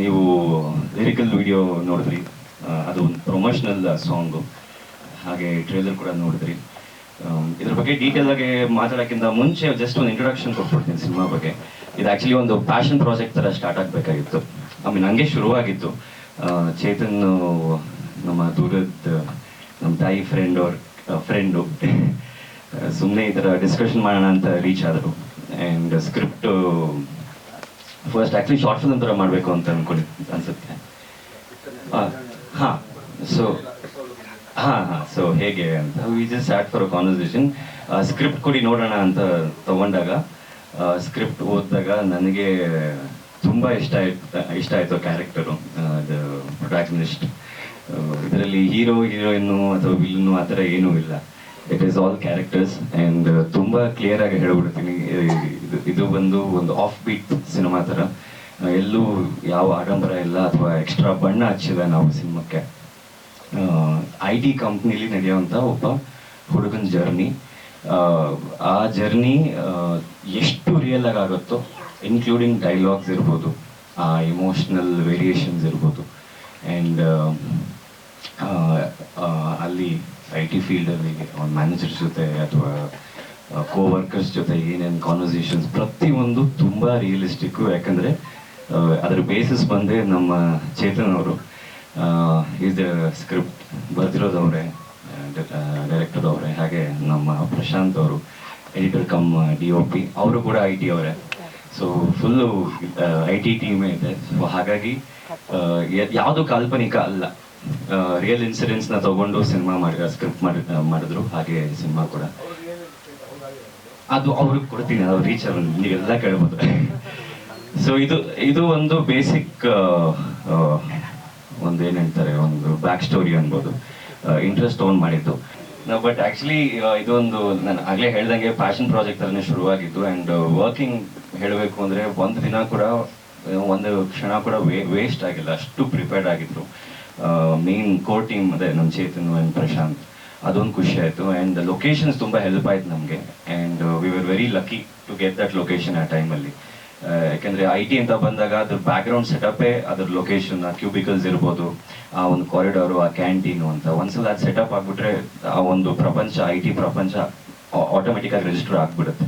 ನೀವು lyrical video ನೋಡಿದ್ರಿ. ಅದು ಒಂದು ಪ್ರೊಮೋಷನಲ್ ಸಾಂಗು ಹಾಗೆ ಟ್ರೇಲರ್ ಕೂಡ ನೋಡಿದ್ರಿ. ಇದ್ರ ಬಗ್ಗೆ ಡೀಟೇಲ್ ಆಗಿ ಮಾತಾಡೋಕ್ಕಿಂತ ಮುಂಚೆ ಜಸ್ಟ್ ಒಂದು ಇಂಟ್ರೊಡಕ್ಷನ್ ಕೊಟ್ಬಿಡ್ತೀನಿ ಸಿನಿಮಾ ಬಗ್ಗೆ. ಇದು ಆ್ಯಕ್ಚುಲಿ ಒಂದು ಪ್ಯಾಷನ್ ಪ್ರಾಜೆಕ್ಟ್ ಥರ ಸ್ಟಾರ್ಟ್ ಆಗಬೇಕಾಗಿತ್ತು. ಐ ಮೀನ್ ಹಂಗೆ ಶುರುವಾಗಿತ್ತು. ಚೇತನ್ ನಮ್ಮ ದೂರದ, ನಮ್ಮ ತಾಯಿ ಫ್ರೆಂಡ್ ಅವ್ರ ಫ್ರೆಂಡು ಸುಮ್ಮನೆ ಈ ಥರ ಡಿಸ್ಕಷನ್ ಮಾಡೋಣ ಅಂತ ರೀಚ್ ಆದರು. And script first actually short film ಥರ ಮಾಡಬೇಕು ಅಂತ ಅನ್ಕೊಂಡು, ಅನ್ಸುತ್ತೆ. ಹಾಂ ಸೊ ಹಾಂ ಹಾಂ ಸೊ ಹೇಗೆ ಅಂತ. We just start for conversation script ಕೊಡಿ ನೋಡೋಣ ಅಂತ ತಗೊಂಡಾಗ ಸ್ಕ್ರಿಪ್ಟ್ ಓದಿದಾಗ ನನಗೆ ತುಂಬ ಇಷ್ಟ ಆಯ್ತು, ಇಷ್ಟ ಆಯಿತು ಕ್ಯಾರೆಕ್ಟರು ಅದು ಇದರಲ್ಲಿ ಹೀರೋ ಹೀರೋಯಿನ್ನು ಅಥವಾ ವಿಲನ್ನು ಆ ಥರ ಏನೂ ಇಲ್ಲ. It is all characters and ತುಂಬ ಕ್ಲಿಯರ್ ಆಗಿ ಹೇಳ್ಬಿಡ್ತೀನಿ. ಇದು ಇದು ಬಂದು ಒಂದು ಆಫ್ ಬೀಟ್ ಸಿನಿಮಾ ಥರ. ಎಲ್ಲೂ ಯಾವ ಆಡಂಬರ ಇಲ್ಲ ಅಥವಾ ಎಕ್ಸ್ಟ್ರಾ ಬಣ್ಣ ಹಚ್ಚಿಲ್ಲ ನಾವು ಸಿನಿಮಾಕ್ಕೆ. ಐ ಟಿ ಕಂಪ್ನಿಲಿ ನಡೆಯುವಂಥ ಒಬ್ಬ ಹುಡುಗನ ಜರ್ನಿ ಆ ಜರ್ನಿ ಎಷ್ಟು ರಿಯಲ್ ಆಗಿ ಆಗುತ್ತೋ ಇನ್ಕ್ಲೂಡಿಂಗ್ ಡೈಲಾಗ್ಸ್ ಇರ್ಬೋದು, ಆ ಇಮೋಷ್ನಲ್ ವೇರಿಯೇಷನ್ಸ್ ಇರ್ಬೋದು. ಆ್ಯಂಡ್ ಅಲ್ಲಿ ಐ ಟಿ ಫೀಲ್ಡಲ್ಲಿ ಅವ್ನ ಮ್ಯಾನೇಜರ್ ಜೊತೆ ಅಥವಾ ಕೋ ವರ್ಕರ್ಸ್ ಜೊತೆ ಏನೇನು ಕಾನ್ವರ್ಸೇಷನ್ಸ್ ಪ್ರತಿಯೊಂದು ತುಂಬ ರಿಯಲಿಸ್ಟಿಕ್ಕು ಯಾಕಂದರೆ ಅದರ ಬೇಸಿಸ್ ಬಂದೇ ನಮ್ಮ ಚೇತನ್ ಅವರು. ಈಸ್ ದ ಸ್ಕ್ರಿಪ್ಟ್ ಬರ್ದಿರೋದು ಅವರೇ ಡೈರೆಕ್ಟರ್ ಅವರೇ, ಹಾಗೆ ನಮ್ಮ ಪ್ರಶಾಂತ್ ಅವರು editor cum D O P ಅವರು ಕೂಡ ಐ ಟಿ ಅವರೇ. ಸೊ ಫುಲ್ಲು ಐ ಟಿ ಟೀಮೇ ಇದೆ. ಸೊ ಹಾಗಾಗಿ ಯಾವುದು ಕಾಲ್ಪನಿಕ ಅಲ್ಲ. ರಿಯಲ್ ಇನ್ಸಿಡೆಂಟ್ಸ್ನ ತಗೊಂಡು ಸಿನಿಮಾ ಮಾಡಿ ಸ್ಕ್ರಿಪ್ಟ್ ಮಾಡಿ ಮಾಡಿದ್ರು. ಹಾಗೆ ಸಿನಿಮಾ ಕೂಡ. ಅದು ಅವ್ರಿಗೆ ಕೊಡ್ತೀನಿ, ಅವ್ರು ರೀಚ್ ಅವ್ರು ನೀವೆಲ್ಲ ಕೇಳ್ಬೋದು. ಸೊ ಇದು ಇದು ಒಂದು ಬೇಸಿಕ್ ಒಂದು ಏನ್ ಹೇಳ್ತಾರೆ, ಒಂದು ಬ್ಯಾಕ್ ಸ್ಟೋರಿ ಅನ್ಬೋದು. ಇಂಟ್ರೆಸ್ಟ್ ತೊಗೊಂಡು ಮಾಡಿದ್ದು. ಬಟ್ ಆಕ್ಚುಲಿ ಇದೊಂದು, ನಾನು ಆಗಲೇ ಹೇಳ್ದಂಗೆ ಪ್ಯಾಷನ್ ಪ್ರಾಜೆಕ್ಟ್ ಥರನೇ ಶುರುವಾಗಿದ್ದು. ಆ್ಯಂಡ್ ವರ್ಕಿಂಗ್ ಹೇಳಬೇಕು ಅಂದರೆ ಒಂದು ದಿನ ಕೂಡ ಒಂದು ಕ್ಷಣ ಕೂಡ ವೇಸ್ಟ್ ಆಗಿಲ್ಲ. ಅಷ್ಟು ಪ್ರಿಪೇರ್ಡ್ ಆಗಿದ್ರು. ಮೇನ್ ಕೋರ್ ಟೀಮ್ ಅದೇ ನಮ್ಮ ಚೇತನ್ ಆ್ಯಂಡ್ ಪ್ರಶಾಂತ್. ಅದೊಂದು ಖುಷಿ ಆಯಿತು. ಆ್ಯಂಡ್ ಲೊಕೇಶನ್ಸ್ ತುಂಬ ಹೆಲ್ಪ್ ಆಯ್ತು ನಮಗೆ. And we were very lucky to get that location ಆ ಟೈಮಲ್ಲಿ ಯಾಕೆಂದರೆ ಐ ಟಿ ಅಂತ ಬಂದಾಗ ಅದ್ರ ಬ್ಯಾಕ್ಗ್ರೌಂಡ್ ಸೆಟಪೇ ಅದ್ರ ಲೊಕೇಶನ್ ಆ ಕ್ಯೂಬಿಕಲ್ಸ್ ಇರ್ಬೋದು, ಆ ಒಂದು ಕಾರಿಡಾರು ಆ ಕ್ಯಾಂಟೀನು ಅಂತ. ಒಂದ್ಸಲ ಅದು ಸೆಟಪ್ ಆಗಿಬಿಟ್ರೆ ಆ ಒಂದು ಪ್ರಪಂಚ ಐ ಟಿ ಪ್ರಪಂಚ ಆಟೋಮೆಟಿಕ್ ಆಗಿ ರಿಜಿಸ್ಟರ್ ಆಗಿಬಿಡುತ್ತೆ.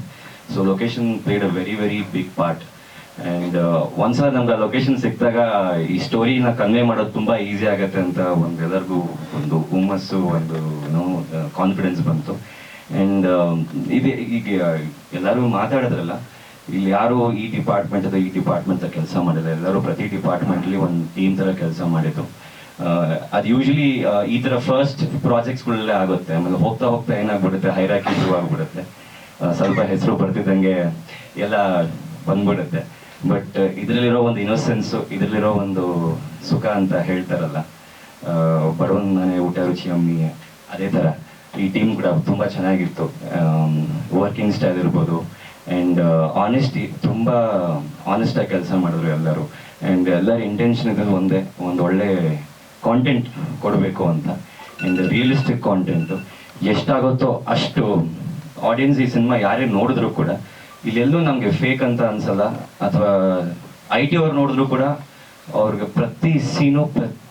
So location played a very very big part and ಒಂದ್ಸಲ ನಮ್ಗೆ ಆ ಲೊಕೇಶನ್ ಸಿಕ್ಕಿದಾಗ ಈ ಸ್ಟೋರಿನ ಕನ್ವೆ ಮಾಡೋದು ತುಂಬ ಈಸಿ ಆಗತ್ತೆ ಅಂತ ಒಂದು ಎಲ್ಲರಿಗೂ ಒಂದು ಹುಮ್ಮಸ್ಸು, ಒಂದು ನೋ ಕಾನ್ಫಿಡೆನ್ಸ್ ಬಂತು. ಆ್ಯಂಡ್ ಇದು ಈಗ ಎಲ್ಲರೂ ಮಾತಾಡಿದ್ರಲ್ಲ, ಇಲ್ಲಿ ಯಾರು ಈ ಡಿಪಾರ್ಟ್ಮೆಂಟ್ ಅಥವಾ ಈ ಡಿಪಾರ್ಟ್ಮೆಂಟ್ ಕೆಲಸ ಮಾಡಿಲ್ಲ ಎಲ್ಲರೂ ಪ್ರತಿ ಡಿಪಾರ್ಟ್ಮೆಂಟ್ಲಿ ಒಂದು ಟೀಮ್ ಥರ ಕೆಲಸ ಮಾಡಿದ್ದು ಅದು ಯೂಶಲಿ ಈ ಥರ ಫಸ್ಟ್ ಪ್ರಾಜೆಕ್ಟ್ಸ್ಗಳಲ್ಲೇ ಆಗುತ್ತೆ. ಆಮೇಲೆ ಹೋಗ್ತಾ ಹೋಗ್ತಾ ಏನಾಗ್ಬಿಡುತ್ತೆ? ಹೈರಾಕಿ ಶುರು ಆಗ್ಬಿಡುತ್ತೆ. ಸ್ವಲ್ಪ ಹೆಸರು ಬರ್ತಿದ್ದಂಗೆ ಎಲ್ಲ ಬಂದ್ಬಿಡುತ್ತೆ. ಬಟ್ ಇದರಲ್ಲಿರೋ ಒಂದು ಇನ್ನೋಸೆನ್ಸು ಇದರಲ್ಲಿರೋ ಒಂದು ಸುಖ ಅಂತ ಹೇಳ್ತಾರಲ್ಲ ಬಡವನ ಮನೆ, ಊಟ ರುಚಿ, ಅಮ್ಮಿ, ಅದೇ ಥರ. ಈ ಟೀಮ್ ಕೂಡ ತುಂಬ ಚೆನ್ನಾಗಿತ್ತು. ವರ್ಕಿಂಗ್ ಸ್ಟೈಲ್ ಇರ್ಬೋದು. ಆ್ಯಂಡ್ ಆನೆಸ್ಟಿ ತುಂಬ ಆನೆಸ್ಟಾಗಿ ಕೆಲಸ ಮಾಡಿದ್ರು ಎಲ್ಲರೂ. ಆ್ಯಂಡ್ ಎಲ್ಲರ ಇಂಟೆನ್ಷನ್ ಇದ್ದು ಒಂದೇ, ಒಂದು ಒಳ್ಳೆ ಕಾಂಟೆಂಟ್ ಕೊಡಬೇಕು ಅಂತ. ಆ್ಯಂಡ್ ರಿಯಲಿಸ್ಟಿಕ್ ಕಾಂಟೆಂಟು ಎಷ್ಟಾಗುತ್ತೋ ಅಷ್ಟು ಆಡಿಯನ್ಸ್ ಈ ಸಿನಿಮಾ ಯಾರೇ ನೋಡಿದ್ರು ಕೂಡ ಇಲ್ಲೆಲ್ಲೂ ನಮಗೆ ಫೇಕ್ ಅಂತ ಅನ್ಸಲ್ಲ. ಅಥವಾ ಐ ಟಿ ಅವ್ರು ನೋಡಿದ್ರು ಕೂಡ ಅವ್ರಿಗೆ ಪ್ರತಿ ಸೀನು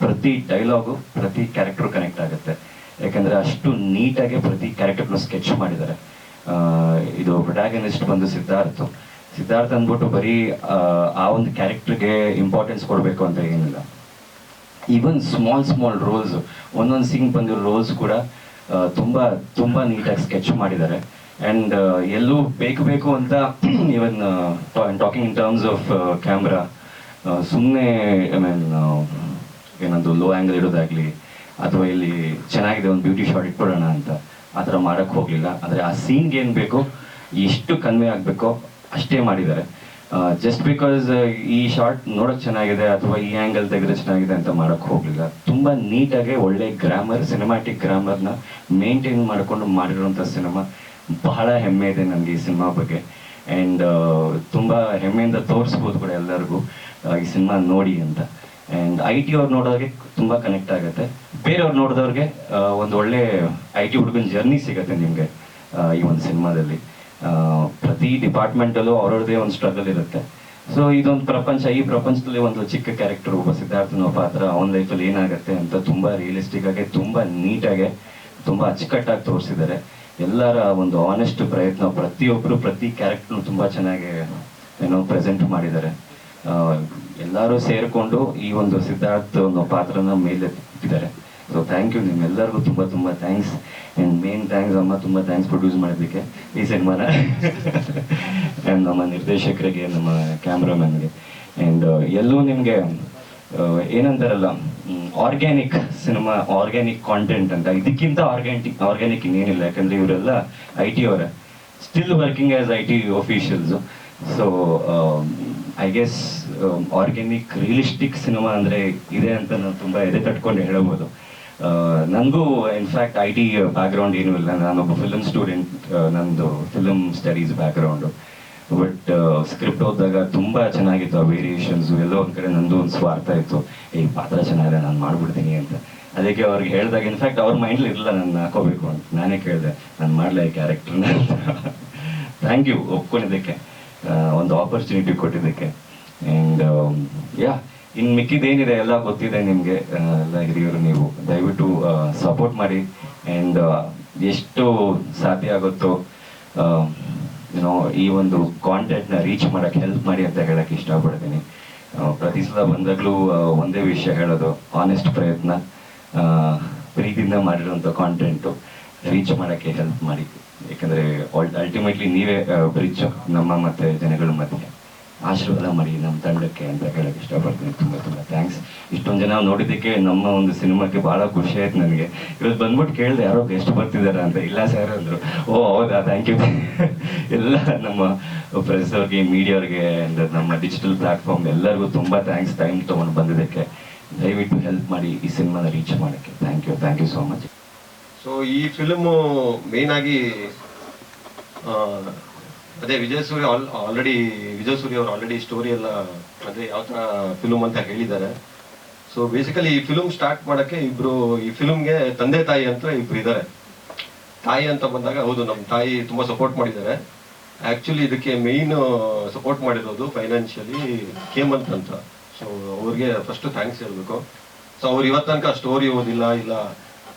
ಪ್ರತಿ ಡೈಲಾಗು ಪ್ರತಿ ಕ್ಯಾರೆಕ್ಟರ್ ಕನೆಕ್ಟ್ ಆಗುತ್ತೆ. ಯಾಕಂದ್ರೆ ಅಷ್ಟು ನೀಟಾಗಿ ಪ್ರತಿ ಕ್ಯಾರೆಕ್ಟರ್ನ ಸ್ಕೆಚ್ ಮಾಡಿದ್ದಾರೆ. ಇದು ಪ್ರೊಟ್ಯಾಗನಿಸ್ಟ್ ಬಂದು ಸಿದ್ಧಾರ್ಥ್. ಸಿದ್ಧಾರ್ಥ್ ಅಂದ್ಬಿಟ್ಟು ಬರೀ ಆ, ಒಂದು ಕ್ಯಾರೆಕ್ಟರ್ಗೆ ಇಂಪಾರ್ಟೆನ್ಸ್ ಕೊಡಬೇಕು ಅಂತ ಏನಿಲ್ಲ. ಈವನ್ ಸ್ಮಾಲ್ ಸ್ಮಾಲ್ ರೋಲ್ಸ್ ಒಂದೊಂದು ಸಿಂಗ್ ಬಂದಿರೋ ರೋಲ್ಸ್ ಕೂಡ ತುಂಬಾ ತುಂಬಾ ನೀಟಾಗಿ ಸ್ಕೆಚ್ ಮಾಡಿದ್ದಾರೆ. ಆ್ಯಂಡ್ ಎಲ್ಲೂ ಬೇಕು ಬೇಕು ಅಂತ even talking in terms of camera ಸುಮ್ಮನೆ ಐ ಮೀನ್ ಏನೊಂದು ಲೋ ಆ್ಯಂಗಲ್ ಇಡೋದಾಗಲಿ ಅಥವಾ ಇಲ್ಲಿ ಚೆನ್ನಾಗಿದೆ ಒಂದು ಬ್ಯೂಟಿ ಶಾಟ್ ಇಟ್ಕೊಡೋಣ ಅಂತ ಆ ಥರ ಮಾಡೋಕ್ಕೆ ಹೋಗಲಿಲ್ಲ. ಆದರೆ ಆ ಸೀನ್ಗೆ ಏನು ಬೇಕೋ? ಎಷ್ಟು ಕನ್ವೆ ಆಗಬೇಕು ಅಷ್ಟೇ ಮಾಡಿದ್ದಾರೆ. ಜಸ್ಟ್ ಬಿಕಾಸ್ ಈ ಶಾರ್ಟ್ ನೋಡೋಕೆ ಚೆನ್ನಾಗಿದೆ ಅಥವಾ ಈ ಆ್ಯಂಗಲ್ ತೆಗೆದ್ರೆ ಚೆನ್ನಾಗಿದೆ ಅಂತ ಮಾಡೋಕ್ಕೆ ಹೋಗಲಿಲ್ಲ. ತುಂಬ ನೀಟಾಗಿ ಒಳ್ಳೆ ಗ್ರಾಮರ್ ಸಿನಿಮ್ಯಾಟಿಕ್ ಗ್ರಾಮರ್ನ ಮೇಂಟೈನ್ ಮಾಡಿಕೊಂಡು ಮಾಡಿರುವಂಥ ಸಿನಿಮಾ ಬಹಳ ಹೆಮ್ಮೆ ಇದೆ ನನಗೆ ಈ ಸಿನಿಮಾ ಬಗ್ಗೆ. ಆ್ಯಂಡ್ ತುಂಬ ಹೆಮ್ಮೆಯಿಂದ ತೋರಿಸ್ಬೋದು ಕೂಡ ಎಲ್ಲರಿಗೂ ಈ ಸಿನಿಮಾ ನೋಡಿ ಅಂತ. ಆ್ಯಂಡ್ ಐ ಟಿ ಅವ್ರು ನೋಡೋರಿಗೆ ತುಂಬ ಕನೆಕ್ಟ್ ಆಗುತ್ತೆ. ಬೇರೆಯವ್ರು ನೋಡಿದವ್ರಿಗೆ ಒಂದು ಒಳ್ಳೆ ಐ ಟಿ ಹುಡುಗನ ಜರ್ನಿ ಸಿಗುತ್ತೆ ನಿಮಗೆ ಈ ಒಂದು ಸಿನಿಮಾದಲ್ಲಿ. ಪ್ರತಿ ಡಿಪಾರ್ಟ್ಮೆಂಟಲ್ಲೂ ಅವ್ರವ್ರದ್ದೇ ಒಂದು ಸ್ಟ್ರಗಲ್ ಇರುತ್ತೆ. ಸೊ ಇದೊಂದು ಪ್ರಪಂಚ, ಈ ಪ್ರಪಂಚದಲ್ಲಿ ಒಂದು ಚಿಕ್ಕ ಕ್ಯಾರೆಕ್ಟರ್ ಒಬ್ಬ ಸಿದ್ಧಾರ್ಥನ ಪಾತ್ರ ಅವನ ಲೈಫಲ್ಲಿ ಏನಾಗುತ್ತೆ ಅಂತ ತುಂಬಾ ರಿಯಲಿಸ್ಟಿಕ್ ಆಗಿ, ತುಂಬಾ ನೀಟಾಗಿ ತುಂಬಾ ಅಚ್ಚುಕಟ್ಟಾಗಿ ತೋರಿಸಿದ್ದಾರೆ. ಎಲ್ಲರ ಒಂದು ಆನೆಸ್ಟ್ ಪ್ರಯತ್ನ ಪ್ರತಿಯೊಬ್ಬರು ಪ್ರತಿ ಕ್ಯಾರೆಕ್ಟರ್ ತುಂಬಾ ಚೆನ್ನಾಗಿ, ಏನೋ ಪ್ರೆಸೆಂಟ್ ಮಾಡಿದ್ದಾರೆ. ಎಲ್ಲರೂ ಸೇರಿಕೊಂಡು ಈ ಒಂದು ಸಿದ್ಧಾರ್ಥ ಒಂದು ಪಾತ್ರನ ಮೇಲೆ ಇಟ್ಟಿದ್ದಾರೆ. ಸೊ ಥ್ಯಾಂಕ್ ಯು ನಿಮ್ಮೆಲ್ಲರಿಗೂ ತುಂಬ ತುಂಬ ಥ್ಯಾಂಕ್ಸ್ ಆ್ಯಂಡ್ ಮೇನ್ ಥ್ಯಾಂಕ್ಸ್ ಅಮ್ಮ, ತುಂಬ ಥ್ಯಾಂಕ್ಸ್ ಪ್ರೊಡ್ಯೂಸ್ ಮಾಡೋದಕ್ಕೆ ಈ ಸಿನಿಮಾನ ಆ್ಯಂಡ್ ನಮ್ಮ ನಿರ್ದೇಶಕರಿಗೆ, ನಮ್ಮ ಕ್ಯಾಮ್ರಾಮನ್ಗೆ ಆ್ಯಂಡ್ ಎಲ್ಲೂ ನಿಮಗೆ ಏನಂತಾರಲ್ಲ ಆರ್ಗ್ಯಾನಿಕ್ ಸಿನಿಮಾ ಆರ್ಗ್ಯಾನಿಕ್ ಕಾಂಟೆಂಟ್ ಅಂತ. ಇದಕ್ಕಿಂತ ಆರ್ಗ್ಯಾನಿಕ್ ಆರ್ಗ್ಯಾನಿಕ್ ಇನ್ನೇನಿಲ್ಲ. ಯಾಕಂದ್ರೆ ಇವರೆಲ್ಲ ಐ ಟಿ ಅವರೇ. Still working as I T officials so I guess organic realistic cinema ಅಂದ್ರೆ ಇದೆ ಅಂತ ನಾನು ತುಂಬಾ ಎದೆ ತಟ್ಕೊಂಡು ಹೇಳಬಹುದು. ನನಗೂ ಇನ್ಫ್ಯಾಕ್ಟ್ ಐ ಟಿ ಬ್ಯಾಕ್ಗ್ರೌಂಡ್ ಏನೂ ಇಲ್ಲ. ನಾನೊಬ್ಬ ಫಿಲಮ್ ಸ್ಟೂಡೆಂಟ್ ನಂದು film studies background but script ಓದಿದಾಗ ತುಂಬಾ ಚೆನ್ನಾಗಿತ್ತು ಆ ವೇರಿಯೇಷನ್ಸ್ ಎಲ್ಲೋ ಒಂದ್ ಕಡೆ ನಂದು ಒಂದು ಸ್ವಾರ್ಥ ಇತ್ತು. ಈ ಪಾತ್ರ ಚೆನ್ನಾಗಿದೆ, ನಾನು ಮಾಡ್ಬಿಡ್ತೀನಿ ಅಂತ. ಅದಕ್ಕೆ ಅವ್ರಿಗೆ ಹೇಳಿದಾಗ ಇನ್ಫ್ಯಾಕ್ಟ್ ಅವ್ರ ಮೈಂಡ್ಲಿ ಇರಲಿಲ್ಲ, ನಾನು ಹಾಕೋಬೇಕು ಅಂತ. ನಾನೇ ಕೇಳಿದೆ, ನಾನು ಮಾಡಲ ಈ ಕ್ಯಾರೆಕ್ಟರ್ನ ಥ್ಯಾಂಕ್ ಯು ಒಪ್ಕೊಂಡಿದ್ದಕ್ಕೆ. ಒಂದು ಆಪರ್ಚುನಿಟಿ ಕೊಟ್ಟಿದ್ದಕ್ಕೆ. ಆ್ಯಂಡ್ ಯಾ ಇನ್ನು ಮಿಕ್ಕಿದ್ದೇನಿದೆ ಎಲ್ಲ ಗೊತ್ತಿದೆ ನಿಮಗೆ. ಎಲ್ಲ ಹಿರಿಯರು ನೀವು ದಯವಿಟ್ಟು ಸಪೋರ್ಟ್ ಮಾಡಿ. ಆ್ಯಂಡ್ ಎಷ್ಟು ಸಾಧ್ಯ ಆಗುತ್ತೋ ಏನೋ ಈ ಒಂದು ಕಾಂಟೆಂಟ್ನ ರೀಚ್ ಮಾಡಕ್ಕೆ ಹೆಲ್ಪ್ ಮಾಡಿ ಅಂತ ಹೇಳಕ್ಕೆ ಇಷ್ಟಪಡ್ತೀನಿ. ಪ್ರತಿ ಸಲ ಬಂದಾಗಲೂ ಒಂದೇ ವಿಷಯ ಹೇಳೋದು ಆನೆಸ್ಟ್ ಪ್ರಯತ್ನ ಪ್ರೀತಿಯಿಂದ ಮಾಡಿರೋಂಥ ಕಾಂಟೆಂಟು ರೀಚ್ ಮಾಡೋಕ್ಕೆ ಹೆಲ್ಪ್ ಮಾಡಿ. ಯಾಕಂದರೆ ಅಲ್ಟಿಮೇಟ್ಲಿ ನೀವೇ ಬ್ರಿಡ್ಜ್ ನಮ್ಮ ಮತ್ತು ಜನಗಳ ಮಧ್ಯೆ. ಆಶೀರ್ವಾದ ಮಾಡಿ ನಮ್ಮ ತಂಡಕ್ಕೆ ಅಂತ ಹೇಳಕ್ಕೆ ಇಷ್ಟಪಡ್ತೀನಿ. ತುಂಬ ತುಂಬ ಥ್ಯಾಂಕ್ಸ್ ಇಷ್ಟೊಂದು ಜನ ನೋಡಿದ್ದಕ್ಕೆ ನಮ್ಮ ಒಂದು ಸಿನಿಮಾಕ್ಕೆ ಭಾಳ ಖುಷಿ ಆಯ್ತು ನನಗೆ. ಇವತ್ತು ಬಂದ್ಬಿಟ್ಟು ಕೇಳಿದೆ, ಯಾರೋ ಗೆಸ್ಟ್ ಬರ್ತಿದ್ದಾರೆ ಅಂತ. ಇಲ್ಲ ಸರ್ ಅಂದರು. ಓ, ಹೌದಾ? ಥ್ಯಾಂಕ್ ಯು ಎಲ್ಲ ನಮ್ಮ ಪ್ರೆಸ್ ಅವ್ರಿಗೆ ಮೀಡಿಯಾವ್ರಿಗೆ ಆ್ಯಂಡ್ ನಮ್ಮ ಡಿಜಿಟಲ್ ಪ್ಲಾಟ್ಫಾರ್ಮ್ ಎಲ್ಲರಿಗೂ ತುಂಬ ಥ್ಯಾಂಕ್ಸ್ ಟೈಮ್ ತೊಗೊಂಡು ಬಂದಿದ್ದಕ್ಕೆ ದಯವಿಟ್ಟು ಹೆಲ್ಪ್ ಮಾಡಿ ಈ ಸಿನಿಮಾನ ರೀಚ್ ಮಾಡೋಕ್ಕೆ. Thank you thank you so much so ಈ ಫಿಲ್ಮು ಮೇನ್ ಆಗಿ ಅದೇ ವಿಜಯ್ ಸೂರ್ಯ ಆಲ್ರೆಡಿ ವಿಜಯ್ ಸೂರ್ಯ ಅವರು ಆಲ್ರೆಡಿ ಸ್ಟೋರಿ ಎಲ್ಲ ಅದೇ ಯಾವ ತರ ಫಿಲಮ್ ಅಂತ ಹೇಳಿದ್ದಾರೆ. ಸೊ ಬೇಸಿಕಲಿ ಈ ಫಿಲಮ್ ಸ್ಟಾರ್ಟ್ ಮಾಡಕ್ಕೆ ಇಬ್ರು, ಈ ಫಿಲ್ಮ್ಗೆ ತಂದೆ ತಾಯಿ ಅಂತ ಇಬ್ರು ಇದ್ದಾರೆ. ತಾಯಿ ಅಂತ ಬಂದಾಗ ಹೌದು ನಮ್ಮ ತಾಯಿ ತುಂಬಾ ಸಪೋರ್ಟ್ ಮಾಡಿದ್ದಾರೆ. ಆಕ್ಚುಲಿ ಇದಕ್ಕೆ ಮೇಯ್ನ್ ಸಪೋರ್ಟ್ ಮಾಡಿರೋದು ಫೈನಾನ್ಷಿಯಲಿ ಕೇಮಂತ್ ಅಂತ. ಸೊ ಅವ್ರಿಗೆ ಫಸ್ಟ್ ಥ್ಯಾಂಕ್ಸ್ ಹೇಳ್ಬೇಕು. ಸೊ ಅವ್ರು ಇವತ್ತು ತನಕ ಸ್ಟೋರಿ ಓದಿಲ್ಲ, ಇಲ್ಲ,